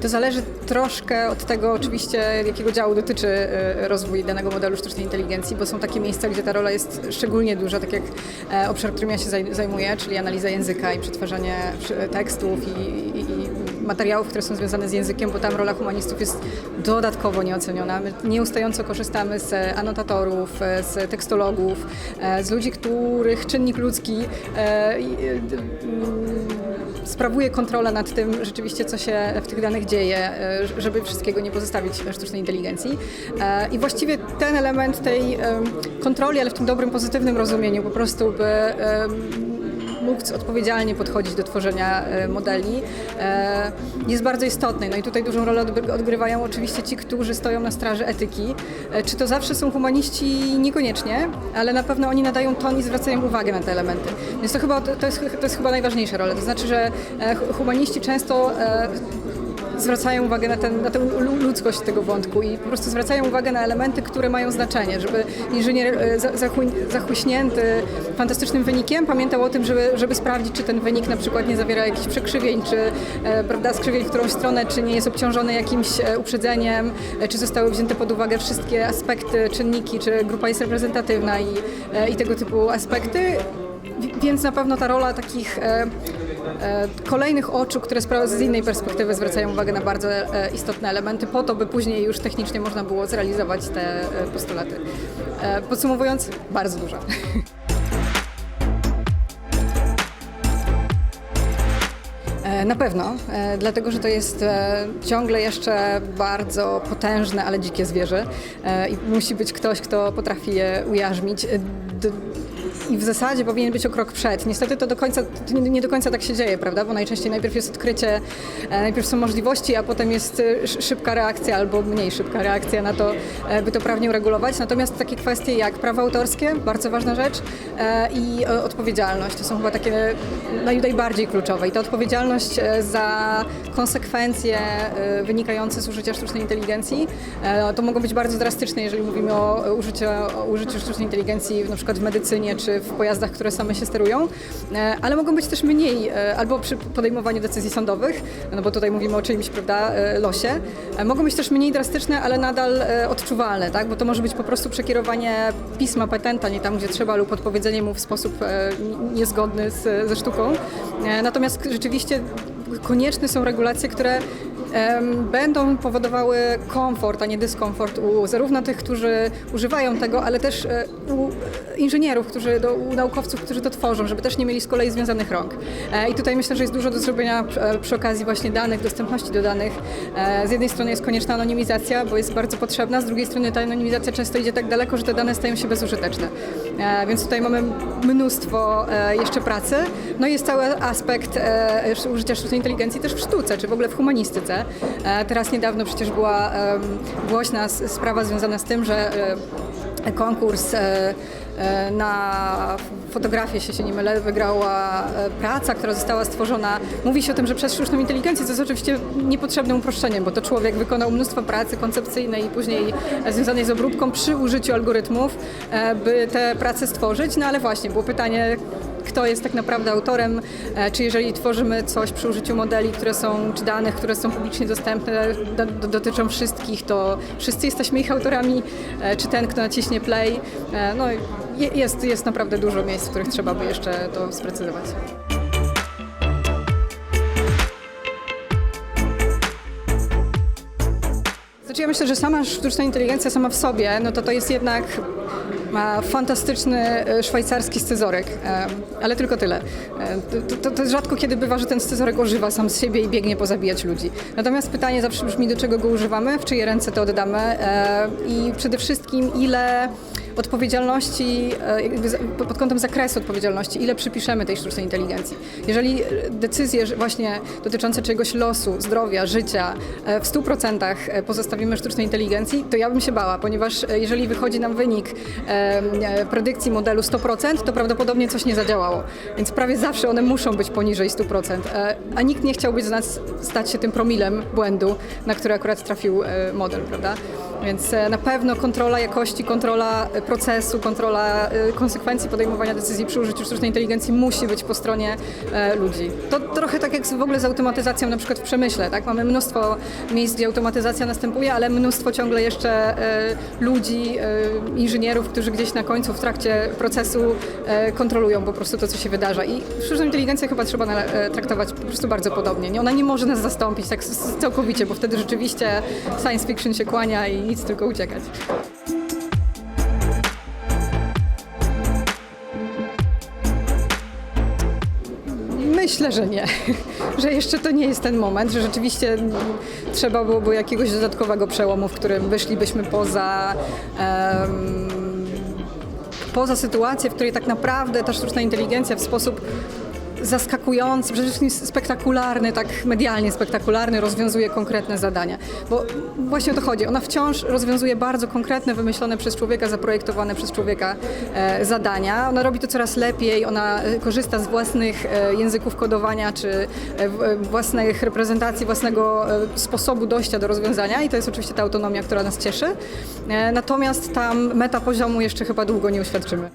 To zależy troszkę od tego oczywiście, jakiego działu dotyczy e, rozwój danego modelu sztucznej inteligencji, bo są takie miejsca, gdzie ta rola jest szczególnie duża, tak jak e, obszar, którym ja się zaj- zajmuję, czyli analiza języka i przetwarzanie przy- tekstów i, i, i materiałów, które są związane z językiem, bo tam rola humanistów jest dodatkowo nieoceniona. My nieustająco korzystamy z anotatorów, e, z tekstologów, e, z ludzi, których czynnik ludzki e, e, sprawuje kontrolę nad tym rzeczywiście, co się w tych danych dzieje, e, żeby wszystkiego nie pozostawić sztucznej inteligencji. E, I właściwie ten element tej kontroli, ale w tym dobrym, pozytywnym rozumieniu, po prostu by móc odpowiedzialnie podchodzić do tworzenia e, modeli e, jest bardzo istotny. No i tutaj dużą rolę odgry- odgrywają oczywiście ci, którzy stoją na straży etyki. E, Czy to zawsze są humaniści? Niekoniecznie, ale na pewno oni nadają ton i zwracają uwagę na te elementy. Więc to chyba to jest, to jest chyba najważniejsza rola. To znaczy, że hu- humaniści często zwracają uwagę na, ten, na tę lu- ludzkość tego wątku i po prostu zwracają uwagę na elementy, które mają znaczenie, żeby inżynier e, za- zachu- zachuśnięty fantastycznym wynikiem pamiętał o tym, żeby, żeby sprawdzić, czy ten wynik na przykład nie zawiera jakichś przekrzywień, czy e, prawda, skrzywień w którąś stronę, czy nie jest obciążony jakimś e, uprzedzeniem, czy zostały wzięte pod uwagę wszystkie aspekty, czynniki, czy grupa jest reprezentatywna i, i tego typu aspekty. Wi- Więc na pewno ta rola takich kolejnych oczu, które z innej perspektywy zwracają uwagę na bardzo e, istotne elementy, po to, by później już technicznie można było zrealizować te e, postulaty. E, Podsumowując, bardzo duża. E, Na pewno, e, dlatego że to jest e, ciągle jeszcze bardzo potężne, ale dzikie zwierzę e, i musi być ktoś, kto potrafi je ujarzmić. I w zasadzie powinien być o krok przed. Niestety to do końca, to nie, nie do końca tak się dzieje, prawda? Bo najczęściej najpierw jest odkrycie, e, najpierw są możliwości, a potem jest e, sz- szybka reakcja albo mniej szybka reakcja na to, e, by to prawnie uregulować. Natomiast takie kwestie jak prawa autorskie, bardzo ważna rzecz, i odpowiedzialność to są chyba takie naj- najbardziej kluczowe. I ta odpowiedzialność za konsekwencje wynikające z użycia sztucznej inteligencji, to mogą być bardzo drastyczne, jeżeli mówimy o użyciu, o użyciu sztucznej inteligencji na przykład w medycynie czy w pojazdach, które same się sterują, e, ale mogą być też mniej, e, albo przy podejmowaniu decyzji sądowych, no bo tutaj mówimy o czyimś, prawda, e, losie. Mogą być też mniej drastyczne, ale nadal odczuwalne, tak, bo to może być po prostu przekierowanie pisma petenta nie tam, gdzie trzeba lub odpowiedzenie mu w sposób niezgodny z, ze sztuką. Natomiast rzeczywiście konieczne są regulacje, które będą powodowały komfort, a nie dyskomfort u zarówno tych, którzy używają tego, ale też e, u inżynierów, którzy, u naukowców, którzy to tworzą, żeby też nie mieli z kolei związanych rąk. E, I tutaj myślę, że jest dużo do zrobienia e, przy okazji właśnie danych, dostępności do danych. Z jednej strony jest konieczna anonimizacja, bo jest bardzo potrzebna, z drugiej strony ta anonimizacja często idzie tak daleko, że te dane stają się bezużyteczne. E, Więc tutaj mamy mnóstwo e, jeszcze pracy. No i jest cały aspekt e, użycia sztucznej inteligencji też w sztuce, czy w ogóle w humanistyce. Teraz niedawno przecież była głośna sprawa związana z tym, że konkurs na fotografię, jeśli się nie mylę, wygrała e, praca, która została stworzona. Mówi się o tym, że przez sztuczną inteligencję, co jest oczywiście niepotrzebnym uproszczeniem, bo to człowiek wykonał mnóstwo pracy koncepcyjnej i później e, związanej z obróbką przy użyciu algorytmów, e, by te prace stworzyć. No ale właśnie, było pytanie, kto jest tak naprawdę autorem, e, czy jeżeli tworzymy coś przy użyciu modeli, które są, czy danych, które są publicznie dostępne, do, do, dotyczą wszystkich, to wszyscy jesteśmy ich autorami, e, czy ten, kto naciśnie play. E, No, je- jest, jest naprawdę dużo miejsc, w których trzeba by jeszcze to sprecyzować. Znaczy ja myślę, że sama sztuczna inteligencja sama w sobie, no to to jest jednak ma fantastyczny e, szwajcarski scyzoryk, e, ale tylko tyle. E, To, to, to rzadko kiedy bywa, że ten scyzoryk ożywa sam z siebie i biegnie pozabijać ludzi. Natomiast pytanie zawsze brzmi, do czego go używamy, w czyje ręce to oddamy i przede wszystkim ile odpowiedzialności, e, pod kątem zakresu odpowiedzialności, ile przypiszemy tej sztucznej inteligencji. Jeżeli e, decyzje właśnie dotyczące czegoś losu, zdrowia, życia e, w 100% pozostawimy sztucznej inteligencji, to ja bym się bała, ponieważ jeżeli wychodzi nam wynik predykcji modelu 100%, to prawdopodobnie coś nie zadziałało. Więc prawie zawsze one muszą być poniżej 100%. E, A nikt nie chciałby z nas stać się tym promilem błędu, na który akurat trafił model, prawda? Więc e, na pewno kontrola jakości, kontrola e, procesu, kontrola e, konsekwencji podejmowania decyzji przy użyciu sztucznej inteligencji musi być po stronie ludzi. To trochę tak jak w ogóle z automatyzacją na przykład w przemyśle, tak? Mamy mnóstwo miejsc, gdzie automatyzacja następuje, ale mnóstwo ciągle jeszcze ludzi, inżynierów, którzy gdzieś na końcu, w trakcie procesu kontrolują po prostu to, co się wydarza. I sztuczną inteligencję chyba trzeba traktować po prostu bardzo podobnie. Nie? Ona nie może nas zastąpić tak całkowicie, bo wtedy rzeczywiście science fiction się kłania i nic tylko uciekać. Myślę, że nie. Że jeszcze to nie jest ten moment, że rzeczywiście trzeba byłoby jakiegoś dodatkowego przełomu, w którym wyszlibyśmy poza. em, poza sytuację, w której tak naprawdę ta sztuczna inteligencja w sposób zaskakujący, przede wszystkim spektakularny, tak medialnie spektakularny, rozwiązuje konkretne zadania. Bo właśnie o to chodzi. Ona wciąż rozwiązuje bardzo konkretne, wymyślone przez człowieka, zaprojektowane przez człowieka e, zadania. Ona robi to coraz lepiej, ona e, korzysta z własnych e, języków kodowania, czy e, e, własnych reprezentacji, własnego e, sposobu dojścia do rozwiązania i to jest oczywiście ta autonomia, która nas cieszy. E, natomiast tam meta poziomu jeszcze chyba długo nie uświadczymy.